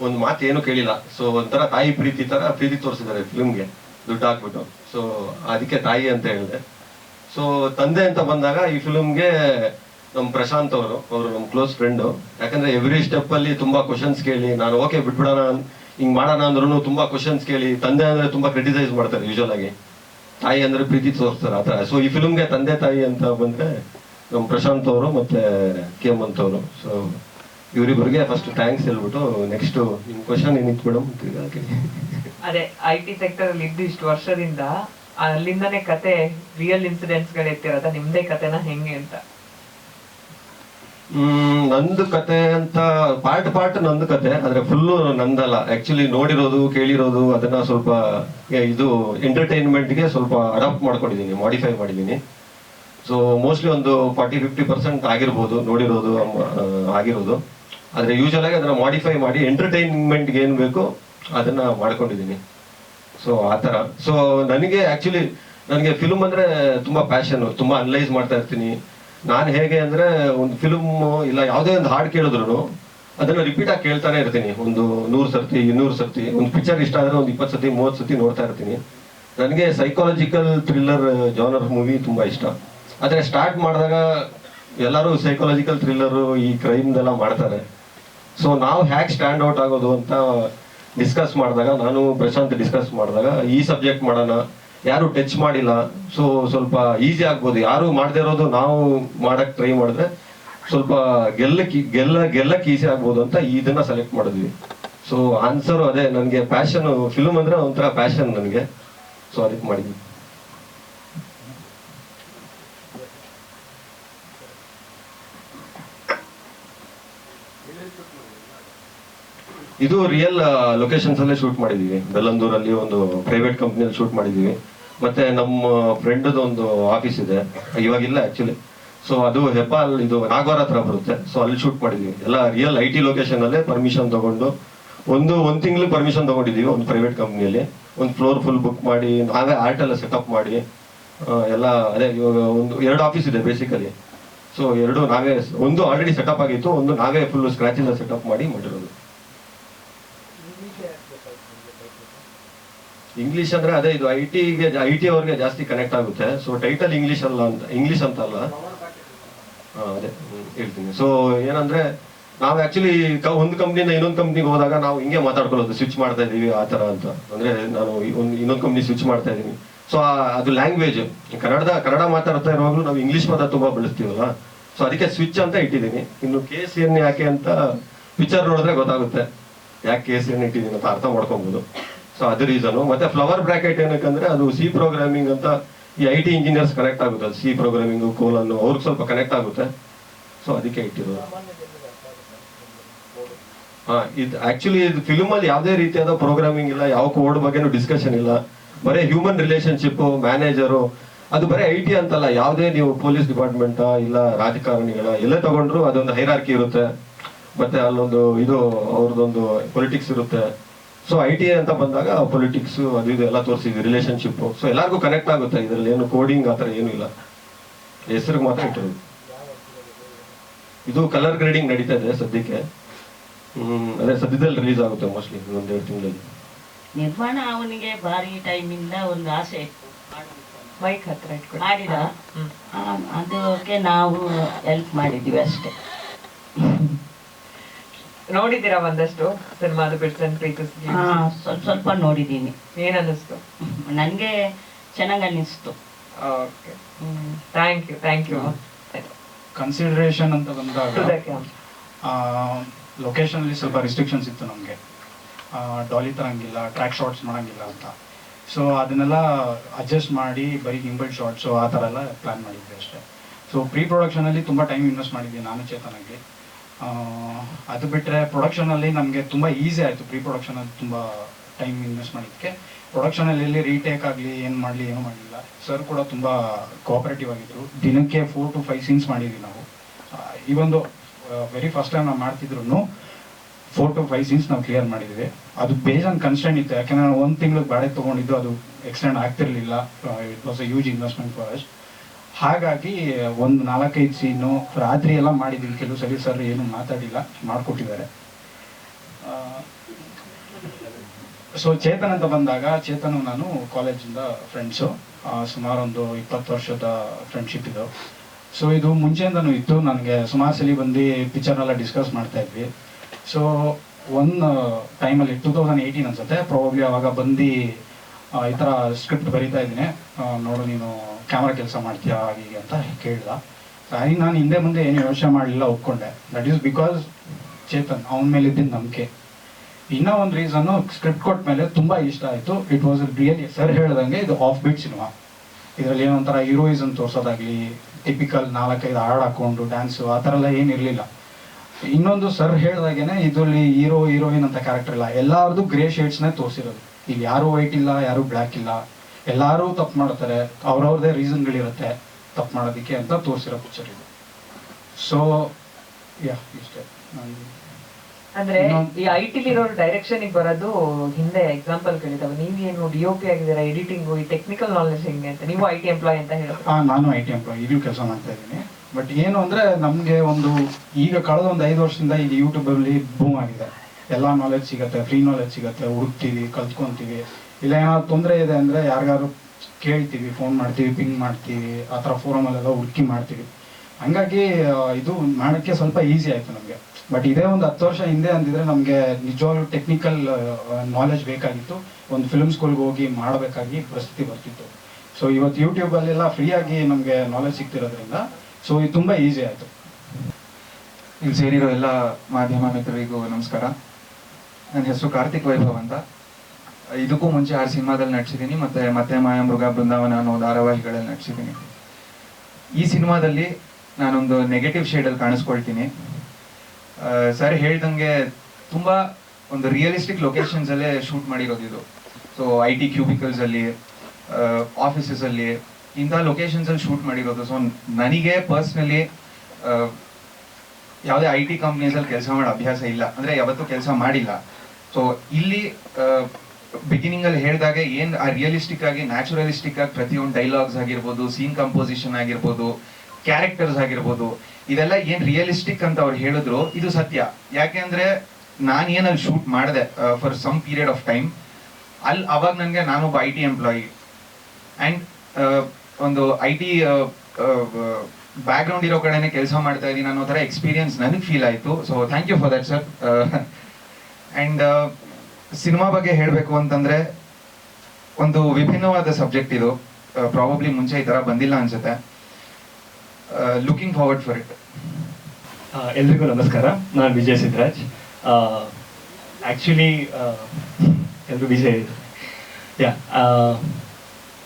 ಒಂದು ಮಾತು ಏನು ಕೇಳಿಲ್ಲ. ಸೊ ಒಂಥರ ತಾಯಿ ಪ್ರೀತಿ ತರ ಪ್ರೀತಿ ತೋರಿಸಿದ್ದಾರೆ ಫಿಲ್ಮ್ಗೆ ದುಡ್ಡು ಹಾಕ್ಬಿಟ್ಟು. ಸೊ ಅದಕ್ಕೆ ತಾಯಿ ಅಂತ ಹೇಳಿದೆ. ಸೊ ತಂದೆ ಅಂತ ಬಂದಾಗ ಈ ಫಿಲಮ್ಗೆ ನಮ್ಮ ಪ್ರಶಾಂತ್ ಅವರು ಅವರು ನಮ್ಮ ಕ್ಲೋಸ್ ಫ್ರೆಂಡು ಯಾಕಂದ್ರೆ ಎವ್ರಿ ಸ್ಟೆಪ್ ಅಲ್ಲಿ ತುಂಬಾ ಕ್ವಶನ್ಸ್ ಕೇಳಿ, ನಾನು ಓಕೆ ಬಿಟ್ಬಿಡೋಣ ಹಿಂಗ್ ಮಾಡೋಣ ಅಂದ್ರೂ ತುಂಬಾ ಕ್ವಶನ್ಸ್ ಕೇಳಿ, ತಂದೆ ಅಂದ್ರೆ ತುಂಬಾ ಕ್ರಿಟಿಸೈಸ್ ಮಾಡ್ತಾರೆ ಯೂಶಲ್ ಆಗಿ. ತಾಯಿ ಅಂದ್ರೆ ಪ್ರೀತಿ ತೋರಿಸ್ತಾರೆ ಆತರ ಸೊ ಈ ಫಿಲ್ಮ್ಗೆ ತಂದೆ ತಾಯಿ ಅಂತ ಬಂದ್ರೆ ನಮ್ಮ ಪ್ರಶಾಂತ್ ಅವರು ಮತ್ತೆ ಕೇಮಂತ್ ಅವರು. ಸೊ ಇವರಿಬ್ಬರಿಗೆ ಫಸ್ಟ್ ಥ್ಯಾಂಕ್ಸ್ ಹೇಳ್ಬಿಟ್ಟು ನೆಕ್ಸ್ಟ್ ನಿಮ್ ಕ್ವಶನ್ ಏನಿತ್ತು ಮೇಡಮ್ ಅದೇ ಐ ಟಿ ಸೆಕ್ಟರ್ ಅಲ್ಲಿ ಇದ್ದು ಇಷ್ಟು ವರ್ಷದಿಂದ ಅಲ್ಲಿಂದನೇ ಕತೆ ರಿಯಲ್ ಇನ್ಸಿಡೆಂಟ್ಸ್ಗಳು ಇರ್ತಿರೋದ ನಿಮ್ದೇ ಕತೆನ ಹೆಂಗೆ ಅಂತ? ಹ್ಮ್, ನಂದು ಕತೆ ಅಂತ ಪಾರ್ಟ್ ಪಾರ್ಟ್ ನಂದು ಕತೆ. ಆದ್ರೆ ಫುಲ್ಲು ನಂದಲ್ಲ. ಆಕ್ಚುಲಿ ನೋಡಿರೋದು, ಕೇಳಿರೋದು, ಅದನ್ನ ಸ್ವಲ್ಪ ಇದು ಎಂಟರ್ಟೈನ್ಮೆಂಟ್ಗೆ ಸ್ವಲ್ಪ ಅಡಾಪ್ಟ್ ಮಾಡ್ಕೊಂಡಿದ್ದೀನಿ ಮಾಡಿಫೈ ಮಾಡಿದ್ದೀನಿ. ಸೊ ಮೋಸ್ಟ್ಲಿ ಒಂದು ಫಾರ್ಟಿ ಫಿಫ್ಟಿ ಪರ್ಸೆಂಟ್ ಆಗಿರ್ಬೋದು, ನೋಡಿರೋದು ಆಗಿರೋದು. ಆದ್ರೆ ಯೂಶಲ್ ಆಗಿ ಅದನ್ನ ಮಾಡಿಫೈ ಮಾಡಿ ಎಂಟರ್ಟೈನ್ಮೆಂಟ್ಗೆ ಏನ್ ಬೇಕು, ಅದನ್ನ ಮಾಡ್ಕೊಂಡಿದ್ದೀನಿ. ಸೊ ಆ ಥರ. ಸೊ ನನಗೆ ಆಕ್ಚುಲಿ ನನಗೆ ಫಿಲ್ಮ್ ಅಂದ್ರೆ ತುಂಬಾ ಪ್ಯಾಷನ್ ತುಂಬಾ ಅನಲೈಸ್ ಮಾಡ್ತಾ ಇರ್ತೀನಿ. ನಾನು ಹೇಗೆ ಅಂದ್ರೆ, ಒಂದು ಫಿಲ್ಮ್ ಇಲ್ಲ, ಯಾವುದೇ ಒಂದು ಹಾಡು ಕೇಳಿದ್ರು ಅದನ್ನ ರಿಪೀಟ್ ಆಗಿ ಕೇಳ್ತಾನೆ ಇರ್ತೀನಿ. ಒಂದು ನೂರು ಸರ್ತಿ, ಇನ್ನೂರು ಸರ್ತಿ, ಒಂದು ಪಿಕ್ಚರ್ ಇಷ್ಟ ಆದ್ರೆ ಒಂದು ಇಪ್ಪತ್ತು ಸತಿ ಮೂವತ್ತು ಸತಿ ನೋಡ್ತಾ ಇರ್ತೀನಿ. ನನಗೆ ಸೈಕಾಲಜಿಕಲ್ ಥ್ರಿಲ್ಲರ್ ಜಾನರ್ ಮೂವಿ ತುಂಬಾ ಇಷ್ಟ. ಆದರೆ ಸ್ಟಾರ್ಟ್ ಮಾಡಿದಾಗ ಎಲ್ಲರೂ ಸೈಕಾಲಜಿಕಲ್ ಥ್ರಿಲ್ಲರು ಈ ಕ್ರೈಮ್ದೆಲ್ಲ ಮಾಡ್ತಾರೆ. ಸೊ ನಾವು ಹ್ಯಾಕ್ ಸ್ಟ್ಯಾಂಡ್ ಔಟ್ ಆಗೋದು ಅಂತ ಡಿಸ್ಕಸ್ ಮಾಡಿದಾಗ, ನಾನು ಪ್ರಶಾಂತ್ ಡಿಸ್ಕಸ್ ಮಾಡಿದಾಗ, ಈ ಸಬ್ಜೆಕ್ಟ್ ಮಾಡೋಣ, ಯಾರು ಟಚ್ ಮಾಡಿಲ್ಲ ಸೊ ಸ್ವಲ್ಪ ಈಸಿ ಆಗ್ಬೋದು. ಯಾರು ಮಾಡದೇ ಇರೋದು ನಾವು ಮಾಡಕ್ ಟ್ರೈ ಮಾಡಿದ್ರೆ ಸ್ವಲ್ಪ ಗೆಲ್ಲಕ್ಕೆ, ಗೆಲ್ಲ, ಗೆಲ್ಲಕ್ಕೆ ಈಸಿ ಆಗ್ಬೋದು ಅಂತ ಇದನ್ನ ಸೆಲೆಕ್ಟ್ ಮಾಡಿದ್ವಿ. ಸೊ ಆನ್ಸರ್ ಅದೇ, ನನಗೆ ಪ್ಯಾಷನ್ ಫಿಲ್ಮ್ ಅಂದ್ರೆ ಒಂಥರ ಪ್ಯಾಷನ್ ನನಗೆ. ಸೊ ಅದಕ್ಕೆ ಮಾಡಿದ್ವಿ. ಇದು ರಿಯಲ್ ಲೊಕೇಶನ್ಸ್ ಅಲ್ಲೇ ಶೂಟ್ ಮಾಡಿದೀವಿ. ಬೆಲ್ಲಂದೂರಲ್ಲಿ ಒಂದು ಪ್ರೈವೇಟ್ ಕಂಪ್ನಿಯಲ್ಲಿ ಶೂಟ್ ಮಾಡಿದೀವಿ. ಮತ್ತೆ ನಮ್ಮ ಫ್ರೆಂಡ್ ಒಂದು ಆಫೀಸ್ ಇದೆ. ಇವಾಗಿಲ್ಲ ಆಕ್ಚುಲಿ ಸೊ ಅದು ಹೆಬ್ಬಾಲ್ ಇದು ನಾಗವಾರ ಹತ್ರ ಬರುತ್ತೆ. ಸೊ ಅಲ್ಲಿ ಶೂಟ್ ಮಾಡಿದೀವಿ. ಎಲ್ಲ ರಿಯಲ್ ಐ ಟಿ ಲೊಕೇಶನ್ ಅಲ್ಲೇ ಪರ್ಮಿಷನ್ ತಗೊಂಡು, ಒಂದು, ಒಂದ್ ತಿಂಗಳು ಪರ್ಮಿಷನ್ ತಗೊಂಡಿದೀವಿ ಒಂದು ಪ್ರೈವೇಟ್ ಕಂಪ್ನಿಯಲ್ಲಿ ಒಂದು ಫ್ಲೋರ್ ಫುಲ್ ಬುಕ್ ಮಾಡಿ, ನಾವೇ ಆರ್ಟ್ ಎಲ್ಲ ಸೆಟಪ್ ಮಾಡಿ ಎಲ್ಲ, ಅದೇ ಇವಾಗ ಒಂದು, ಎರಡು ಆಫೀಸ್ ಇದೆ ಬೇಸಿಕಲಿ ಸೊ ಎರಡು ನಾವೇ, ಒಂದು ಆಲ್ರೆಡಿ ಸೆಟಪ್ ಆಗಿತ್ತು, ಒಂದು ನಾವೇ ಫುಲ್ ಸ್ಕ್ರಾಚ್ ಇಂದ ಸೆಟಪ್ ಮಾಡಿ ಮಾಡಿರೋದು. ಇಂಗ್ಲಿಷ್ ಅಂದ್ರೆ ಅದೇ ಇದು ಐ ಟಿಗೆ ಐ ಟಿ ಅವ್ರಿಗೆ ಜಾಸ್ತಿ ಕನೆಕ್ಟ್ ಆಗುತ್ತೆ. ಸೊ ಟೈಟಲ್ ಇಂಗ್ಲಿಷ್ ಅಲ್ಲ ಅಂತ ಇಂಗ್ಲಿಷ್ ಅಂತ ಅಲ್ಲ ಅದೇ. ಹೇಳ್ತೀನಿ. ಸೊ ಏನಂದ್ರೆ, ನಾವು ಆಕ್ಚುಲಿ ಒಂದು ಕಂಪ್ನಿಯಿಂದ ಇನ್ನೊಂದು ಕಂಪ್ನಿಗೆ ಹೋದಾಗ ನಾವು ಹಿಂಗೆ ಮಾತಾಡ್ಕೊಳ್ಳೋದು ಸ್ವಿಚ್ ಮಾಡ್ತಾ ಇದೀವಿ ಆ ಥರ ಅಂತ. ಅಂದ್ರೆ ನಾನು ಒಂದು ಇನ್ನೊಂದು ಕಂಪ್ನಿ ಸ್ವಿಚ್ ಮಾಡ್ತಾ ಇದೀನಿ. ಸೊ ಅದು ಲ್ಯಾಂಗ್ವೇಜ್ ಕನ್ನಡದ, ಕನ್ನಡ ಮಾತಾಡ್ತಾ ಇರುವಾಗಲೂ ನಾವು ಇಂಗ್ಲಿಷ್ ಪದ ತುಂಬಾ ಬಳಸ್ತೀವಲ್ಲ. ಸೊ ಅದಕ್ಕೆ ಸ್ವಿಚ್ ಅಂತ ಇಟ್ಟಿದ್ದೀನಿ ಇನ್ನು ಕೇಸ್ ಏನ್ ಯಾಕೆ ಅಂತ ಪಿಕ್ಚರ್ ನೋಡಿದ್ರೆ ಗೊತ್ತಾಗುತ್ತೆ. ಯಾಕೆ ಕೇಸ್ ಏನ್ ಇಟ್ಟಿದ್ದೀನಿ ಅಂತ ಅರ್ಥ ಮಾಡ್ಕೊಬಹುದು ಸೊ ಅದು ರೀಸನು ಮತ್ತೆ ಫ್ಲವರ್ ಬ್ರಾಕೆಟ್ ಏನಕ್ಕಂದ್ರೆ ಅದು ಸಿ ಪ್ರೋಗ್ರಾಮಿಂಗ್ ಅಂತ ಈ ಐ ಟಿ ಇಂಜಿನಿಯರ್ಸ್ ಕನೆಕ್ಟ್ ಆಗುತ್ತೆ. ಸಿ ಪ್ರೋಗ್ರಾಮಿಂಗ್ ಕೋಲನ್ನು ಅವ್ರಿಗೆ ಸ್ವಲ್ಪ ಕನೆಕ್ಟ್ ಆಗುತ್ತೆ. ಸೊ ಅದಕ್ಕೆ ಇಟ್ಟಿರೋದು. ಹಾ, ಇದು ಆಕ್ಚುಲಿ ಇದು ಫಿಲ್ಮ್ ಅಲ್ಲಿ ಯಾವುದೇ ರೀತಿಯಾದ ಪ್ರೋಗ್ರಾಮಿಂಗ್ ಇಲ್ಲ. ಯಾವ ಕೋಡ್ ಬಗ್ಗೆನೂ ಡಿಸ್ಕಷನ್ ಇಲ್ಲ. ಬರೀ ಹ್ಯೂಮನ್ ರಿಲೇಶನ್ಶಿಪ್ ಮ್ಯಾನೇಜರು ಅದು ಬರೀ ಐ ಟಿ ಅಂತಲ್ಲ. ಯಾವುದೇ ನೀವು ಪೊಲೀಸ್ ಡಿಪಾರ್ಟ್ಮೆಂಟ್ ಇಲ್ಲ ರಾಜಕಾರಣಿಗಳ, ಎಲ್ಲೇ ತಗೊಂಡ್ರು ಅದೊಂದು ಹೈರಾರ್ಕಿ ಇರುತ್ತೆ. ಮತ್ತೆ ಅಲ್ಲೊಂದು ಇದು ಅವ್ರದ್ದೊಂದು ಪೊಲಿಟಿಕ್ಸ್ ಇರುತ್ತೆ. ಸೊ ಐ ಟಿ ಅಂತ ಬಂದಾಗ ಪೊಲಿಟಿಕ್ಸ್ ಅದು ಇದು ಎಲ್ಲ ತೋರಿಸಿದ್ವಿ ರಿಲೇಶನ್ಶಿಪ್ ಸೊ ಎಲ್ಲರಿಗೂ ಕನೆಕ್ಟ್ ಆಗುತ್ತೆ. ಇದರಲ್ಲಿ ಏನು ಕೋಡಿಂಗ್ ಆತರ ಏನು ಇಲ್ಲ. ಹೆಸರು ಮಾತ್ರ ಇಟ್ಟಿರೋದು. ಇದು ಕಲರ್ ಗ್ರೇಡಿಂಗ್ ನಡೀತಾ ಇದೆ ಸದ್ಯಕ್ಕೆ. ಅದೇ ಸದ್ಯದಲ್ಲಿ ರಿಲೀಸ್ ಆಗುತ್ತೆ ಮೋಸ್ಟ್ಲಿ ಒಂದು ಎರಡು ತಿಂಗಳಲ್ಲಿ. ನಿರ್ಮಾಣ ಅವನಿಗೆ ಭಾರಿ ಟೈಮಿಂದ ಒಂದು ಆಸೆ. ಬೈಕ್ ಮೈಕ್ ಹತ್ರ ಇಟ್ಕೊಂಡು ಮಾಡಿದ. ಅದಕ್ಕೆ ನಾವು ಹೆಲ್ಪ್ ಮಾಡಿದ್ವಿ ಅಷ್ಟೇ. ನೋಡಿದ್ದೀರಾ ಒಂದಷ್ಟು ಸಿನಿಮಾದ ಬಿಟ್ಸ್ ಅಂಡ್ ಪ್ರೀತಿಸಿ ಹಾ ಸ್ವಲ್ಪ ಸ್ವಲ್ಪ ನೋಡಿದ್ದೀನಿ. ಏನ್ ಅನ್ನಿಸ್ತು ನನಗೆ ಚೆನ್ನಾಗಿ ಅನ್ನಿಸ್ತು okay thank you thank you consideration ಅಂತ ಬಂದಾಗ ಲೊಕೇಶನ್ ಅಲ್ಲಿ ಸ್ವಲ್ಪ ರಿಸ್ಟ್ರಿಕ್ಷನ್ಸ್ ಇತ್ತು ನಮಗೆ. ಡಾಲಿ ತರಂಗಿಲ್ಲ ಟ್ರ್ಯಾಕ್ ಶಾರ್ಟ್ಸ್ ಮಾಡಂಗಿಲ್ಲ ಅಂತ. ಸೊ ಅದನ್ನೆಲ್ಲ ಅಡ್ಜಸ್ಟ್ ಮಾಡಿ ಬರೀ ಗಿಂಬಲ್ ಶಾರ್ಟ್ಸು ಆ ಥರ ಎಲ್ಲ ಪ್ಲಾನ್ ಮಾಡಿದ್ವಿ ಅಷ್ಟೇ. ಸೊ ಪ್ರೀ ಪ್ರೊಡಕ್ಷನಲ್ಲಿ ತುಂಬ ಟೈಮ್ ಇನ್ವೆಸ್ಟ್ ಮಾಡಿದ್ವಿ ನಾನು ಚೇತನಾಗಿ. ಆ, ಅದು ಬಿಟ್ಟರೆ ಪ್ರೊಡಕ್ಷನಲ್ಲಿ ನಮಗೆ ತುಂಬ ಈಸಿ ಆಯಿತು. ಪ್ರೀ ಪ್ರೊಡಕ್ಷನಲ್ಲಿ ತುಂಬ ಟೈಮ್ ಇನ್ವೆಸ್ಟ್ ಮಾಡಿದ್ದಕ್ಕೆ. ಪ್ರೊಡಕ್ಷನಲ್ಲಿ ಎಲ್ಲಿ ರೀಟೇಕ್ ಆಗಲಿ, ಏನು ಮಾಡಲಿ, ಏನೂ ಮಾಡಲಿಲ್ಲ ಸರ್ ಕೂಡ ತುಂಬ ಕೋಆಪರೇಟಿವ್ ಆಗಿದ್ದರು ದಿನಕ್ಕೆ ಫೋರ್ ಟು ಫೈವ್ ಸೀನ್ಸ್ ಮಾಡಿದ್ವಿ ನಾವು. ಈ ಒಂದು ವೆರಿ ಫಸ್ಟ್ ಟೈಮ್ ನಾವು ಮಾಡ್ತಿದ್ರು ಫೋರ್ ಟು ಫೈವ್ ಸೀನ್ಸ್ ನಾವು ಕ್ಲಿಯರ್ ಮಾಡಿದ್ವಿ. ಅದು ಬೇಜಾನ್ ಕನ್ಸ್ಟೆಂಟ್ ಇತ್ತು. ಯಾಕೆಂದ್ರೆ ನಾವು ಒಂದು ತಿಂಗಳಿಗೆ ಬಾಡಿಗೆ ತೊಗೊಂಡಿದ್ದು ಅದು ಎಕ್ಸ್ಟೆಂಡ್ ಆಗ್ತಿರಲಿಲ್ಲ. It was a huge investment for us ಹಾಗಾಗಿ ಒಂದು ನಾಲ್ಕೈದು ಸೀನು ರಾತ್ರಿ ಎಲ್ಲ ಮಾಡಿದ್ವಿ. ಕೆಲವು ಸರಿ ಸರ್ ಏನು ಮಾತಾಡಿಲ್ಲ, ಮಾಡಿಕೊಟ್ಟಿದ್ದಾರೆ. ಸೊ ಚೇತನ್ ಅಂತ ಬಂದಾಗ, ಚೇತನ್ ನಾನು ಕಾಲೇಜಿಂದ ಫ್ರೆಂಡ್ಸು ಸುಮಾರು ಒಂದು ಇಪ್ಪತ್ತು ವರ್ಷದ ಫ್ರೆಂಡ್ಶಿಪ್ ಇದು. ಸೊ ಇದು ಮುಂಚೆಯಿಂದನೂ ಇತ್ತು. ನನಗೆ ಸುಮಾರು ಸಲ ಬಂದು ಪಿಕ್ಚರ್ನೆಲ್ಲ ಡಿಸ್ಕಸ್ ಮಾಡ್ತಾ ಇದ್ವಿ. ಸೊ ಒನ್ ಟೈಮಲ್ಲಿ ಟೂ ತೌಸಂಡ್ ಏಯ್ಟೀನ್ ಅನ್ಸುತ್ತೆ. ಪ್ರಾಬಬ್ಲಿ ಅವಾಗ ಬಂದು ಈ ಥರ ಸ್ಕ್ರಿಪ್ಟ್ ಬರಿತಾ ಇದ್ದೀನಿ. ನೋಡು ನೀನು ಕ್ಯಾಮ್ರಾ ಕೆಲಸ ಮಾಡ್ತೀಯಾ, ಹಾಗೆ ಅಂತ ಕೇಳ್ದ. ಹಾಗಾಗಿ ನಾನು ಹಿಂದೆ ಮುಂದೆ ಏನು ಯೋಚನೆ ಮಾಡಲಿಲ್ಲ, ಒಪ್ಕೊಂಡೆ. ದಟ್ ಈಸ್ ಬಿಕಾಸ್ ಚೇತನ್, ಅವನ ಮೇಲೆ ನಂಬಿಕೆ. ಇನ್ನೂ ಒಂದು ರೀಸನ್ನು ಸ್ಕ್ರಿಪ್ಟ್ ಕೊಟ್ಟ ಮೇಲೆ ತುಂಬ ಇಷ್ಟ ಆಯಿತು. ಇಟ್ ವಾಸ್ ರಿಯಲಿ ಸರ್ ಹೇಳ್ದಂಗೆ ಇದು ಆಫ್ ಬೀಟ್ ಸಿನಿಮಾ ಇದರಲ್ಲಿ ಏನೋ ಒಂಥರ ಹೀರೋಯಿಸಮ್ ತೋರಿಸೋದಾಗ್ಲಿ ಟಿಪಿಕಲ್ ನಾಲ್ಕೈದು ಹಾಡು ಹಾಕೊಂಡು ಡ್ಯಾನ್ಸು ಆ ಥರ ಎಲ್ಲ ಏನಿರಲಿಲ್ಲ ಇನ್ನೊಂದು ಸರ್ ಹೇಳ್ದಾಗೇನೆ, ಇದರಲ್ಲಿ ಹೀರೋ ಹೀರೋಯಿನ್ ಅಂತ ಕ್ಯಾರೆಕ್ಟರ್ ಇಲ್ಲ. ಎಲ್ಲಾರ್ದು ಗ್ರೇ ಶೇಡ್ಸ್ನೇ ತೋರಿಸಿರೋದು. ಇಲ್ಲಿ ಯಾರು ವೈಟ್ ಇಲ್ಲ, ಯಾರು ಬ್ಲ್ಯಾಕ್ ಇಲ್ಲ. ಎಲ್ಲರೂ ತಪ್ಪು ಮಾಡ್ತಾರೆ ಅವ್ರವ್ರದೇ ರೀಸನ್ಗಳಿರುತ್ತೆ ತಪ್ಪು ಮಾಡೋದಕ್ಕೆ ಅಂತ ತೋರಿಸಿರೋ ಪಿಕ್ಚರ್ ಇದು. ಸೊ ಯಾ ಇಷ್ಟೇ. ಅಂದ್ರೆ ಈ ಐ ಟಿಲಿ ಇರೋ ಡೈರೆಕ್ಷನ್ ಬರೋದು ಹಿಂದೆ ಎಕ್ಸಾಂಪಲ್ ಕೇಳಿದಾವೆ ನೀವೇನು ಡಿ ಓ ಪಿ ಆಗಿದ್ದೀರಾ ಎಡಿಟಿಂಗ್ ಈ ಟೆಕ್ನಿಕಲ್ ನಾಲೆಜ್ ಹೆಂಗೆ ಅಂತ? ನೀವು ಐ ಟಿ ಎಂಪ್ಲಾಯ್ ಅಂತ ಹೇಳಿ ನಾನು ಐ ಟಿ ಎಂಪ್ಲಾಯ್ ಇದು ಕೆಲಸ ಮಾಡ್ತಾ ಇದ್ದೀನಿ. ಬಟ್ ಏನು ಅಂದ್ರೆ ನಮಗೆ ಒಂದು ಈಗ ಕಳೆದ ಒಂದು ಐದು ವರ್ಷದಿಂದ ಈಗ ಯೂಟ್ಯೂಬಲ್ಲಿ ಬೂಮ್ ಆಗಿದೆ. ಎಲ್ಲ ನಾಲೆಜ್ ಸಿಗತ್ತೆ ಫ್ರೀ ನಾಲೆಜ್ ಸಿಗತ್ತೆ ಹುಡುಕ್ತೀವಿ ಕಲ್ತ್ಕೊಂತೀವಿ. ಇಲ್ಲ ಏನಾದ್ರು ತೊಂದರೆ ಇದೆ ಅಂದ್ರೆ ಯಾರಿಗಾದ್ರು ಕೇಳ್ತೀವಿ ಫೋನ್ ಮಾಡ್ತೀವಿ ಪಿಂಗ್ ಮಾಡ್ತೀವಿ, ಆ ಥರ ಫೋರಮಲ್ಲೆಲ್ಲ ಹುಡುಕಿ ಮಾಡ್ತೀವಿ. ಹಂಗಾಗಿ ಇದು ಮಾಡೋಕ್ಕೆ ಸ್ವಲ್ಪ ಈಸಿ ಆಯಿತು ನಮಗೆ. ಬಟ್ ಇದೇ ಒಂದು ಹತ್ತು ವರ್ಷ ಹಿಂದೆ ಅಂದಿದ್ರೆ ನಮಗೆ ನಿಜವಾಗ್ಲೂ ಟೆಕ್ನಿಕಲ್ ನಾಲೆಜ್ ಬೇಕಾಗಿತ್ತು. ಒಂದು ಫಿಲ್ಮ್ ಸ್ಕೂಲ್ಗೆ ಹೋಗಿ ಮಾಡಬೇಕಾಗಿ ಪರಿಸ್ಥಿತಿ ಬರ್ತಿತ್ತು. ಸೊ ಇವತ್ತು ಯೂಟ್ಯೂಬಲ್ಲೆಲ್ಲ ಫ್ರೀಯಾಗಿ ನಮಗೆ ನಾಲೆಜ್ ಸಿಗ್ತಿರೋದ್ರಿಂದ ಸೊ ಇದು ತುಂಬ ಈಸಿ ಆಯಿತು. ಇಲ್ಲಿ ಸೇರಿರೋ ಎಲ್ಲ ಮಾಧ್ಯಮ ಮಿತ್ರರಿಗೂ ನಮಸ್ಕಾರ. ನನ್ನ ಹೆಸರು ಕಾರ್ತಿಕ್ ವೈಭವ್ ಅಂತ. ಇದಕ್ಕೂ ಮುಂಚೆ ಆರು ಸಿನಿಮಾದಲ್ಲಿ ನಟಿಸಿದ್ದೀನಿ ಮತ್ತೆ ಮತ್ತೆ ಮಾಯ ಮೃಗ ಬೃಂದಾವನ ಅನ್ನೋ ಧಾರಾವಾಹಿಗಳಲ್ಲಿ ನಟಿಸಿದ್ದೀನಿ ಈ ಸಿನಿಮಾದಲ್ಲಿ ನಾನೊಂದು ನೆಗೆಟಿವ್ ಶೇಡಲ್ಲಿ ಕಾಣಿಸ್ಕೊಳ್ತೀನಿ. ಸರ್ ಹೇಳ್ದಂಗೆ ತುಂಬ ಒಂದು ರಿಯಲಿಸ್ಟಿಕ್ ಲೊಕೇಶನ್ಸಲ್ಲೇ ಶೂಟ್ ಮಾಡಿರೋದು ಸೊ ಐ ಟಿ ಕ್ಯೂಬಿಕಲ್ಸಲ್ಲಿ ಆಫೀಸಸಲ್ಲಿ ಇಂಥ ಲೊಕೇಶನ್ಸಲ್ಲಿ ಶೂಟ್ ಮಾಡಿರೋದು. ಸೊ ನನಗೆ ಪರ್ಸ್ನಲಿ ಯಾವುದೇ ಐ ಟಿ ಕಂಪ್ನೀಸಲ್ಲಿ ಕೆಲಸ ಮಾಡೋ ಅಭ್ಯಾಸ ಇಲ್ಲ. ಅಂದರೆ ಯಾವತ್ತೂ ಕೆಲಸ ಮಾಡಿಲ್ಲ. ಸೊ ಇಲ್ಲಿ ಬಿಗಿನಿಂಗ್ ಅಲ್ಲಿ ಹೇಳಿದಾಗ ಏನ್ ಆ ರಿಯಲಿಸ್ಟಿಕ್ ಆಗಿ ನ್ಯಾಚುರಲಿಸ್ಟಿಕ್ ಆಗಿ ಪ್ರತಿಯೊಂದು ಡೈಲಾಗ್ಸ್ ಆಗಿರ್ಬೋದು ಸೀನ್ ಕಂಪೋಸಿಷನ್ ಆಗಿರ್ಬೋದು ಕ್ಯಾರೆಕ್ಟರ್ಸ್ ಆಗಿರ್ಬೋದು, ಇದೆಲ್ಲ ಏನ್ ರಿಯಲಿಸ್ಟಿಕ್ ಅಂತ ಅವ್ರು ಹೇಳಿದ್ರು, ಇದು ಸತ್ಯ. ಯಾಕೆ ಅಂದ್ರೆ ನಾನು ಏನಲ್ಲಿ ಶೂಟ್ ಮಾಡಿದೆ for some period of time ಅಲ್ಲಿ ಅವಾಗ ನನಗೆ ನಾನೊಬ್ಬ ಐ ಟಿ ಎಂಪ್ಲಾಯಿ ಆ್ಯಂಡ್ ಒಂದು ಐ ಟಿ ಬ್ಯಾಕ್ ಗ್ರೌಂಡ್ ಇರೋ ಕಡೆನೆ ಕೆಲಸ ಮಾಡ್ತಾ ಇದ್ದೀನಿ ಅನ್ನೋ ಥರ ಎಕ್ಸ್ಪೀರಿಯನ್ಸ್ ನನಗೆ ಫೀಲ್ ಆಯಿತು. So thank you for that sir and cinema ಬಗ್ಗೆ ಹೇಳಬೇಕು ಅಂತಂದ್ರೆ ಒಂದು ವಿಭಿನ್ನವಾದ ಸಬ್ಜೆಕ್ಟ್ ಇದು. ಪ್ರಾಬಬ್ಲಿ ಮುಂಚೆ ಈ ಥರ ಬಂದಿಲ್ಲ ಅನ್ಸುತ್ತೆ. ಲುಕಿಂಗ್ ಫಾರ್ವರ್ಡ್ ಫಾರ್ ಇಟ್ ಎಲ್ರಿಗೂ ನಮಸ್ಕಾರ. ನಾನು ವಿಜಯ್ ಸಿದ್ರಾಜ್. ಆ್ಯಕ್ಚುಲಿ ಎಲ್ರು ವಿಜಯ್ ಯಾ